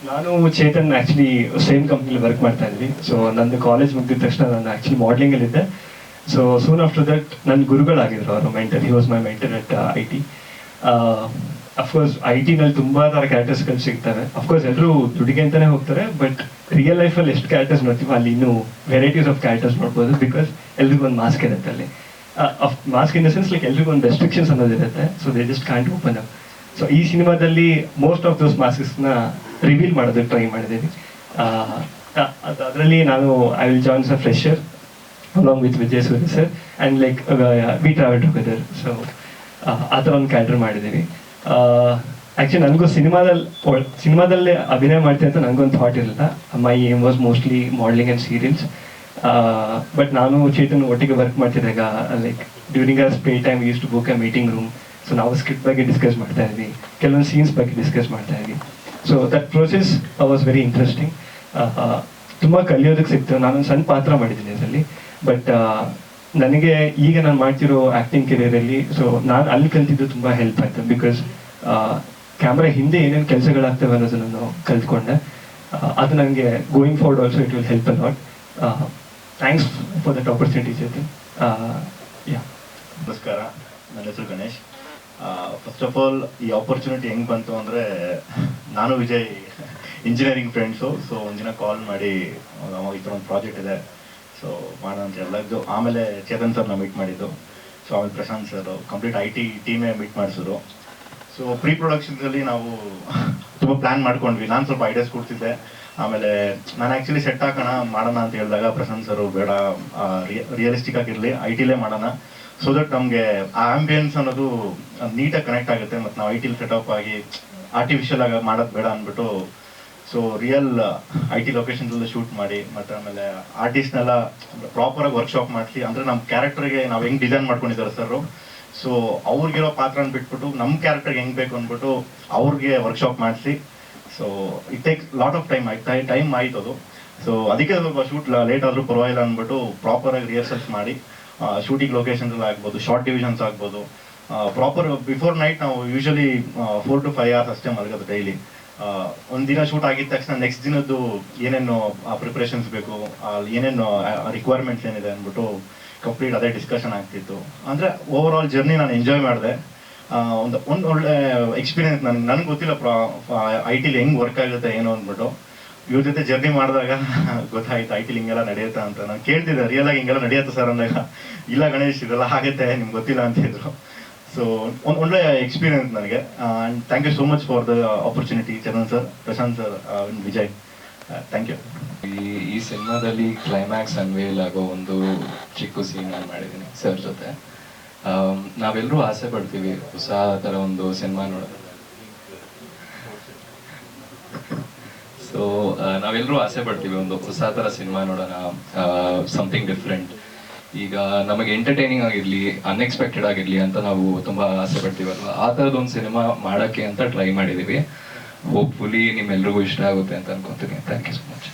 ನಾನು ಚೇತನ್ ಆ್ಯಕ್ಚುಲಿ ಸೇಮ್ ಕಂಪ್ನಿಲಿ ವರ್ಕ್ ಮಾಡ್ತಾ ಇದ್ವಿ. ಸೊ ನಂದು ಕಾಲೇಜ್ ಮುಗಿದ ತಕ್ಷಣ ನಾನು ಆ್ಯಕ್ಚುಲಿ ಮಾಡಲಿಂಗಲ್ಲಿದ್ದೆ ಸೊ ಸೂನ್ ಆಫ್ಟರ್ ದಟ್ ನನ್ನ ಗುರುಗಳಾಗಿದ್ರು ಅವರು mentor he was my mentor at I T of course I ಟಿನಲ್ಲಿ ತುಂಬ ಥರ ಕ್ಯಾರೆಕ್ಟರ್ಸ್ಗಳು ಸಿಗ್ತಾರೆ. ಅಫ್ಕೋರ್ಸ್ ಎಲ್ಲರೂ ದುಡಿಗೆ ಅಂತಾನೆ ಹೋಗ್ತಾರೆ ಬಟ್ ರಿಯಲ್ ಲೈಫಲ್ಲಿ ಎಷ್ಟು ಕ್ಯಾರೆಕ್ಟರ್ಸ್ ನೋಡ್ತೀವಿ, ಅಲ್ಲಿ ಇನ್ನೂ ವೆರೈಟೀಸ್ ಆಫ್ ಕ್ಯಾರೆಕ್ಟರ್ಸ್ ನೋಡ್ಬೋದು ಬಿಕಾಸ್ ಎಲ್ರಿಗೂ ಒಂದು ಮಾಸ್ಕ್ ಇರುತ್ತೆ ಅಲ್ಲಿ. Mask in the sense like ಎಲ್ರಿಗೂ ಒಂದು restrictions ಅನ್ನೋದಿರುತ್ತೆ so they just can't open up so ಈ ಸಿನಿಮಾದಲ್ಲಿ ಮೋಸ್ಟ್ ಆಫ್ ದೋಸ್ ಮಾಸ್ಕ್ಸ್ನ ರಿವೀಲ್ ಮಾಡೋದಕ್ಕೆ ಟ್ರೈ ಮಾಡಿದ್ದೀವಿ ಅದರಲ್ಲಿ ನಾನು I will join as fresher along with Vijay Surya sir and like we travel together so ಆ ಥರ ಒಂದು ಕ್ಯಾರೆಕ್ಟರ್ ಮಾಡಿದ್ದೀವಿ ಆ್ಯಕ್ಚುಲಿ ನನಗೂ ಸಿನಿಮಾದಲ್ಲಿ ಸಿನಿಮಾದಲ್ಲೇ ಅಭಿನಯ ಮಾಡ್ತೀನಿ ಅಂತ ನನಗೊಂದು ಥಾಟ್ ಇರಲಿಲ್ಲ. My aim was mostly modeling and serials but ನಾನು ಚೇತನ್ ಒಟ್ಟಿಗೆ work ಮಾಡ್ತಿದ್ದಾಗ like during a spare time use to book a meeting room so ನಾವು ಸ್ಕ್ರಿಪ್ಟ್ ಬಗ್ಗೆ ಡಿಸ್ಕಸ್ ಮಾಡ್ತಾ ಇದ್ವಿ. ಕೆಲವೊಂದು ಸೀನ್ಸ್ ಬಗ್ಗೆ ಡಿಸ್ಕಸ್ ಮಾಡ್ತಾ ಇದ್ವಿ. So that process was very interesting ತುಂಬ ಕಲಿಯೋದಕ್ಕೆ ಸಿಕ್ತು. ನಾನೊಂದು ಸಣ್ಣ ಪಾತ್ರ ಮಾಡಿದ್ದೀನಿ ಅದರಲ್ಲಿ. ಬಟ್ ನನಗೆ ಈಗ ನಾನು ಮಾಡ್ತಿರೋ ಆ್ಯಕ್ಟಿಂಗ್ ಕೆರಿಯರಲ್ಲಿ ಸೊ ನಾನು ಅಲ್ಲಿ ಕಲ್ತಿದ್ದು ತುಂಬ ಹೆಲ್ಪ್ ಆಯ್ತು ಬಿಕಾಸ್ ಕ್ಯಾಮ್ರಾ ಹಿಂದೆ ಏನೇನು ಕೆಲಸಗಳಾಗ್ತವೆ ಅನ್ನೋದನ್ನು ನಾನು ಕಲ್ತ್ಕೊಂಡೆ. ಅದು ನನಗೆ going forward also it will help a lot thanks for that opportunity ಜೊತೆ ಯಾ ನಮಸ್ಕಾರ. ನನ್ನ ಹೆಸರು ಗಣೇಶ್. ಫಸ್ಟ್ ಆಫ್ ಆಲ್ ಈ ಆಪರ್ಚುನಿಟಿ ಹೆಂಗ್ ಬಂತು ಅಂದ್ರೆ, ನಾನು ವಿಜಯ್ ಇಂಜಿನಿಯರಿಂಗ್ ಫ್ರೆಂಡ್ಸು ಸೊ ಒಂದಿನ ಕಾಲ್ ಮಾಡಿ ಈ ಥರ ಒಂದು ಪ್ರಾಜೆಕ್ಟ್ ಇದೆ. ಸೊ ಮಾಡೋಣ ಅಂತ ಆಮೇಲೆ ಚೇತನ್ ಸರ್ನ ಮೀಟ್ ಮಾಡಿದ್ದು. ಸೊ ಆಮೇಲೆ Prashant sir complete I T ಟೀಮೇ meet ಮಾಡಿಸಿದ್ರು. ಸೊ ಪ್ರೀ ಪ್ರೊಡಕ್ಷನ್ಸಲ್ಲಿ ನಾವು ತುಂಬ ಪ್ಲ್ಯಾನ್ ಮಾಡ್ಕೊಂಡ್ವಿ. ನಾನು ಸ್ವಲ್ಪ ಐಡಿಯಾಸ್ ಕೊಡ್ತಿದ್ದೆ. ಆಮೇಲೆ ನಾನು ಆ್ಯಕ್ಚುಲಿ ಸೆಟ್ ಹಾಕೋಣ, ಮಾಡೋಣ ಅಂತ ಹೇಳಿದಾಗ ಪ್ರಶಾಂತ್ ಸರ್ ಬೇಡ ರಿಯಲಿಸ್ಟಿಕ್ ಆಗಿರಲಿ ಐ ಟಿಲೇ ಮಾಡೋಣ. ಸೊ ದಟ್ ನಮಗೆ ಆ ಆಂಬಿಯನ್ಸ್ ಅನ್ನೋದು ನೀಟಾಗಿ ಕನೆಕ್ಟ್ ಆಗುತ್ತೆ. ಮತ್ತು ನಾವು ಐ ಟಿಲಿ ಸೆಟಪ್ ಆಗಿ ಆರ್ಟಿಫಿಷಿಯಲ್ ಆಗಿ ಮಾಡೋದು ಬೇಡ ಅಂದ್ಬಿಟ್ಟು ಸೊ ರಿಯಲ್ ಐ ಟಿ ಲೊಕೇಶನ್ಸಲ್ಲಿ ಶೂಟ್ ಮಾಡಿ, ಮತ್ತು ಆಮೇಲೆ ಪ್ರಾಪರ್ ಪ್ರಾಪರಾಗಿ ವರ್ಕ್ಶಾಪ್ ಮಾಡಿಸಿ, ಅಂದರೆ ನಮ್ಮ ಕ್ಯಾರೆಕ್ಟರ್ಗೆ ನಾವು ಹೆಂಗೆ ಡಿಸೈನ್ ಮಾಡ್ಕೊಂಡಿದ್ದಾರೆ ಸರ್ ಸೊ ಅವ್ರಿಗಿರೋ ಪಾತ್ರನ ಬಿಟ್ಬಿಟ್ಟು ನಮ್ಮ ಕ್ಯಾರೆಕ್ಟರ್ಗೆ ಹೆಂಗೆ ಬೇಕು ಅಂದ್ಬಿಟ್ಟು ಅವ್ರಿಗೆ ವರ್ಕ್ಶಾಪ್ ಮಾಡಿಸಿ. So it take lot of time ಆಯ್ತು? ಟೈಮ್ ಆಯ್ತು ಅದು. ಸೊ ಅದಕ್ಕೆ ಸ್ವಲ್ಪ ಶೂಟ್ ಲೇಟ್ ಆದ್ರೂ ಪರವಾಗಿಲ್ಲ ಅಂದ್ಬಿಟ್ಟು ಪ್ರಾಪರಾಗಿ ರಿಹರ್ಸಲ್ಸ್ ಮಾಡಿ ಶೂಟಿಂಗ್ ಲೊಕೇಶನ್ಸ್ ಆಗ್ಬೋದು ಶಾರ್ಟ್ ಡಿವಿಷನ್ಸ್ ಆಗ್ಬೋದು. ಪ್ರಾಪರ್ ಬಿಫೋರ್ ನೈಟ್ ನಾವು usually four to five hours ಅಷ್ಟೇ ಮಲಗೋದು ಡೈಲಿ ಒಂದಿನ ಶೂಟ್ ಆಗಿದ ತಕ್ಷಣ ನೆಕ್ಸ್ಟ್ ದಿನದ್ದು ಏನೇನು ಪ್ರಿಪ್ರೇಷನ್ಸ್ ಬೇಕು, ಅಲ್ಲಿ ಏನೇನು ರಿಕ್ವೈರ್ಮೆಂಟ್ಸ್ ಏನಿದೆ ಅಂದ್ಬಿಟ್ಟು ಕಂಪ್ಲೀಟ್ ಅದೇ ಡಿಸ್ಕಷನ್ ಆಗ್ತಿತ್ತು. ಅಂದರೆ ಓವರ್ ಆಲ್ ಜರ್ನಿ ನಾನು ಎಂಜಾಯ್ ಮಾಡಿದೆ. ಒಂದು ಒಂದು ಒಳ್ಳೆ ಎಕ್ಸ್ಪೀರಿಯನ್ಸ್ ನನಗೆ ನನಗೆ ಗೊತ್ತಿಲ್ಲ ಪ್ರಾ ಐ ಟಿಲಿ ಹೆಂಗ್ ವರ್ಕ್ ಆಗುತ್ತೆ ಏನು ಅಂದ್ಬಿಟ್ಟು. ಇವ್ರ ಜೊತೆ ಜರ್ನಿ ಮಾಡಿದಾಗ ಗೊತ್ತಾಯ್ತು ಐ ಟಿಲಿ ಹಿಂಗೆಲ್ಲ ನಡೆಯುತ್ತ ಅಂತ. ನಾನು ಕೇಳ್ತಿದ್ದೆ ರಿಯಲ್ ಆಗಿ ಹಿಂಗೆಲ್ಲ ನಡೆಯುತ್ತೆ ಸರ್ ಅಂದಾಗ, ಇಲ್ಲ ಗಣೇಶ್, ಇದೆಲ್ಲ ಆಗುತ್ತೆ, ನಿಮ್ಗೆ ಗೊತ್ತಿಲ್ಲ ಅಂತ ಇದ್ರು ಸೊ ಒಂದು ಒಳ್ಳೆ ಎಕ್ಸ್ಪೀರಿಯನ್ಸ್ ನನಗೆ. And thank you so much for the opportunity Charan sir Prashant sir Vijay thank you ಈ ಈ ಸಿನಿಮಾದಲ್ಲಿ ಕ್ಲೈಮ್ಯಾಕ್ಸ್ ಅನ್ವೇಲ್ ಆಗೋ ಒಂದು ಚಿಕ್ಕ ಸೀನ್ ನಾನು ಮಾಡಿದ್ದೀನಿ ಸರ್ ಜೊತೆ. ನಾವೆಲ್ಲರೂ ಆಸೆ ಪಡ್ತೀವಿ ಹೊಸ ಥರ ಒಂದು ಸಿನಿಮಾ ನೋಡೋದು ಸೊ ನಾವೆಲ್ಲರೂ ಆಸೆ ಪಡ್ತೀವಿ ಒಂದು ಹೊಸ ಥರ ಸಿನಿಮಾ ನೋಡೋಣ ಸಮಥಿಂಗ್ ಡಿಫ್ರೆಂಟ್ ಈಗ ನಮಗೆ ಎಂಟರ್ಟೈನಿಂಗ್ ಆಗಿರ್ಲಿ ಅನ್ಎಕ್ಸ್ಪೆಕ್ಟೆಡ್ ಆಗಿರ್ಲಿ ಅಂತ ನಾವು ತುಂಬಾ ಆಸೆ ಪಡ್ತೀವಲ್ವ? ಆ ಒಂದು ಸಿನಿಮಾ ಮಾಡಕ್ಕೆ ಅಂತ ಟ್ರೈ ಮಾಡಿದೀವಿ. ಹೋಪ್ಫುಲಿ ನಿಮ್ಮೆಲ್ರಿಗೂ ಇಷ್ಟ ಆಗುತ್ತೆ ಅಂತ ಅನ್ಕೊಂತೀನಿ. Thank you so much